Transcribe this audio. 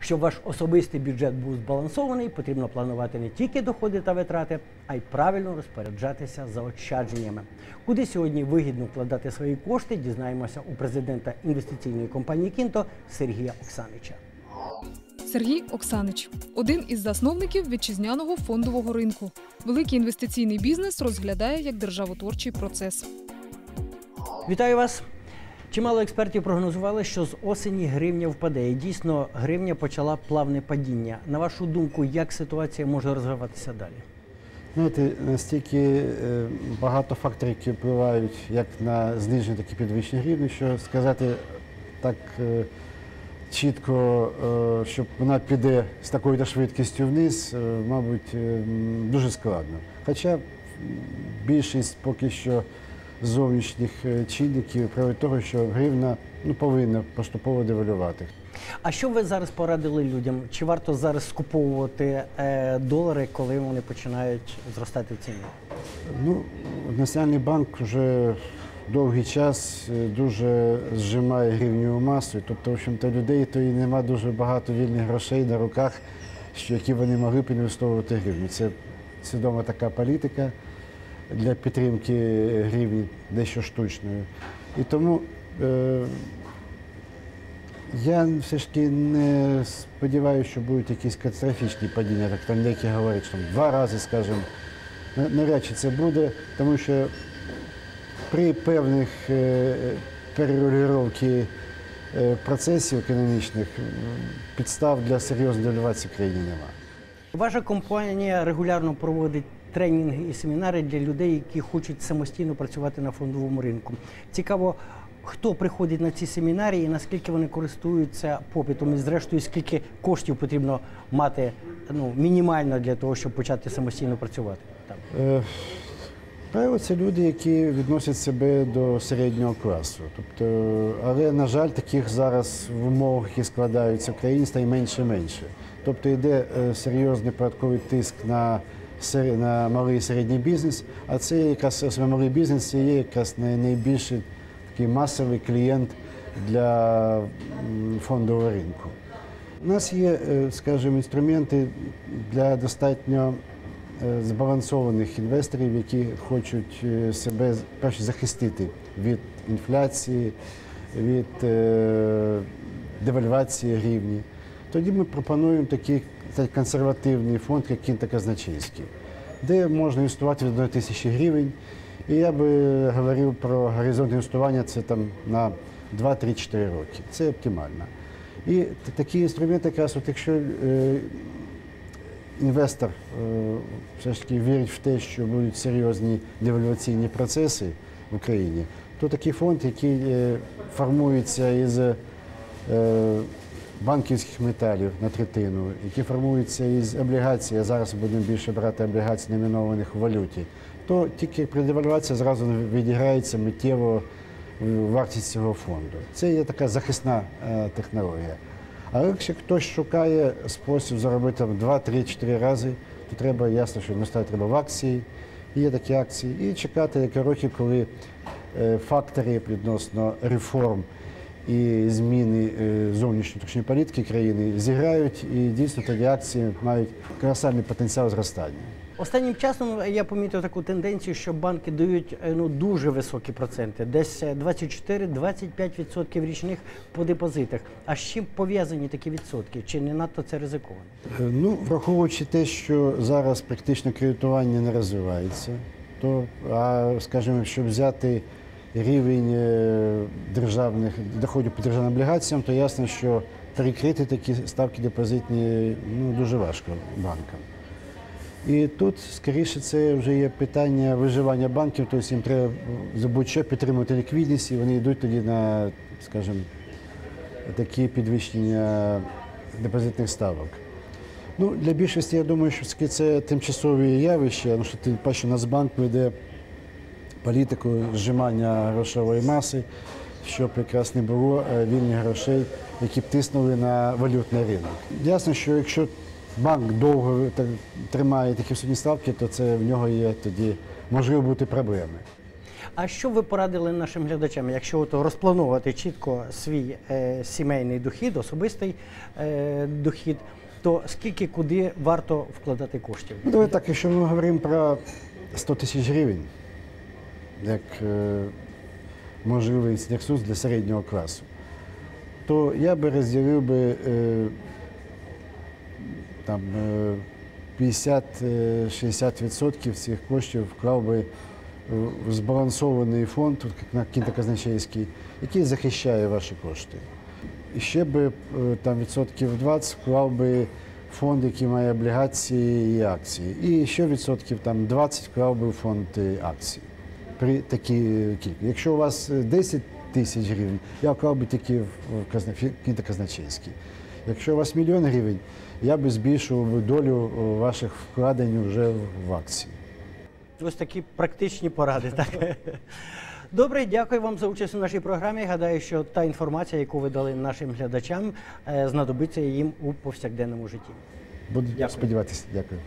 Щоб ваш особистий бюджет був збалансований, потрібно планувати не тільки доходи та витрати, а й правильно розпоряджатися заощадженнями. Куди сьогодні вигідно вкладати свої кошти, дізнаємося у президента інвестиційної компанії Кінто Сергія Оксанича. Сергій Оксанич один із засновників вітчизняного фондового ринку. Великий інвестиційний бізнес розглядає як державотворчий процес. Вітаю вас! Чимало експертів прогнозували, що з осені гривня впаде. І дійсно гривня почала плавне падіння. На вашу думку, як ситуація може розвиватися далі? Знаєте, настільки е, багато факторів, які впливають як на зниження, так і підвищення гривні, що сказати так е, чітко, е, що вона піде з такою швидкістю вниз, мабуть, дуже складно. Хоча більшість поки що зовнішніх е, чинників приводить того, що гривна ну, повинна поступово девалювати. А що ви зараз порадили людям? Чи варто зараз скуповувати е, долари, коли вони починають зростати в ціні? Ну, Національний банк вже довгий час е, дуже зжимає гривневу масу. Тобто, в общем-то, людей то і нема дуже багато вільних грошей на руках, що які вони могли б інвестовувати гривню. Це свідома така політика для підтримки гривні дещо штучною. І тому е, я все ж таки не сподіваюся, що будуть якісь катастрофічні падіння, так там деякі говорять, що там два рази, скажімо. На- Навряд чи це буде, тому що при певних е, перерегулювання е, процесів економічних підстав для серйозної девальвації в країні немає. Ваша компанія регулярно проводить тренінги і семінари для людей, які хочуть самостійно працювати на фондовому ринку. Цікаво, хто приходить на ці семінари і наскільки вони користуються попитом, і зрештою, скільки коштів потрібно мати ну, мінімально для того, щоб почати самостійно працювати. Там. Е, це люди, які відносять себе до середнього класу. Тобто, але, на жаль, таких зараз в умовах, які складаються в країні, стає менше і менше. Тобто йде е, серйозний податковий тиск на, на малий і середній бізнес, а це якраз саме малий бізнес це є якраз найбільший такий масовий клієнт для фондового ринку. У нас є, е, скажімо, інструменти для достатньо е, збалансованих інвесторів, які хочуть е, себе перше захистити від інфляції, від девальвації гривні. Тоді ми пропонуємо такий так, консервативний фонд, як Кінто-Казначейський, де можна інвестувати від 1 тисячі гривень. І я би говорив про горизонт інвестування це там на 2-3-4 роки. Це оптимально. І такі інструменти, якраз, от якщо е, інвестор е, все ж таки вірить в те, що будуть серйозні девальваційні процеси в Україні, то такий фонд, який е, формується із банківських металів на третину, який формується із облігацій, а зараз будемо більше брати облігацій номінованих в валюті, то тільки при девальвації зразу відіграється миттєво вартість цього фонду. Це є така захисна е, технологія. Але якщо хтось шукає спосіб заробити там 2-3-4 рази, то треба ясно, що інвестувати треба в акції, є такі акції, і чекати кілька років, коли е, фактори відносно реформ і зміни е, зовнішньої політики країни зіграють, і дійсно тоді акції мають колосальний потенціал зростання. Останнім часом я помітив таку тенденцію, що банки дають е, ну, дуже високі проценти, десь е, 24-25% річних по депозитах. А з чим пов'язані такі відсотки? Чи не надто це ризиковано? Е, Ну, враховуючи те, що зараз практично кредитування не розвивається, то, а, скажімо, щоб взяти рівень е, державних доходів по державним облігаціям, то ясно, що перекрити такі ставки депозитні ну, дуже важко банкам. І тут, скоріше, це вже є питання виживання банків, тобто їм треба за будь-що підтримувати ліквідність, і вони йдуть тоді на, скажімо, такі підвищення депозитних ставок. Ну, для більшості, я думаю, що це тимчасові явища, ну, що тим паче Нацбанк веде політику зжимання грошової маси, щоб якраз не було е, вільних грошей, які б тиснули на валютний ринок. Ясно, що якщо банк довго тримає такі високі ставки, то це в нього є тоді можливо бути проблеми. А що ви порадили нашим глядачам, якщо от розплановувати чітко свій е, сімейний дохід, особистий е, дохід, то скільки куди варто вкладати коштів? Ну, так, якщо ми говоримо про 100 тисяч гривень, як е, можливий ресурс для середнього класу, то я би розділив би е, там, е, 50-60% цих коштів вклав би в збалансований фонд, кінтоказначейський, який захищає ваші кошти. І ще би е, там відсотків 20 вклав би фонд, який має облігації і акції. І ще відсотків там 20 вклав би фонд е, акцій. При такій кількості. Якщо у вас е, 10 тисяч гривень, я вклав би тільки в в казна- фі- Якщо у вас мільйон гривень, я би збільшував долю е, ваших вкладень вже в акції. Ось такі практичні поради. Так? Добре, дякую вам за участь у нашій програмі. Гадаю, що та інформація, яку ви дали нашим глядачам, е, знадобиться їм у повсякденному житті. Буду сподіватися. Дякую.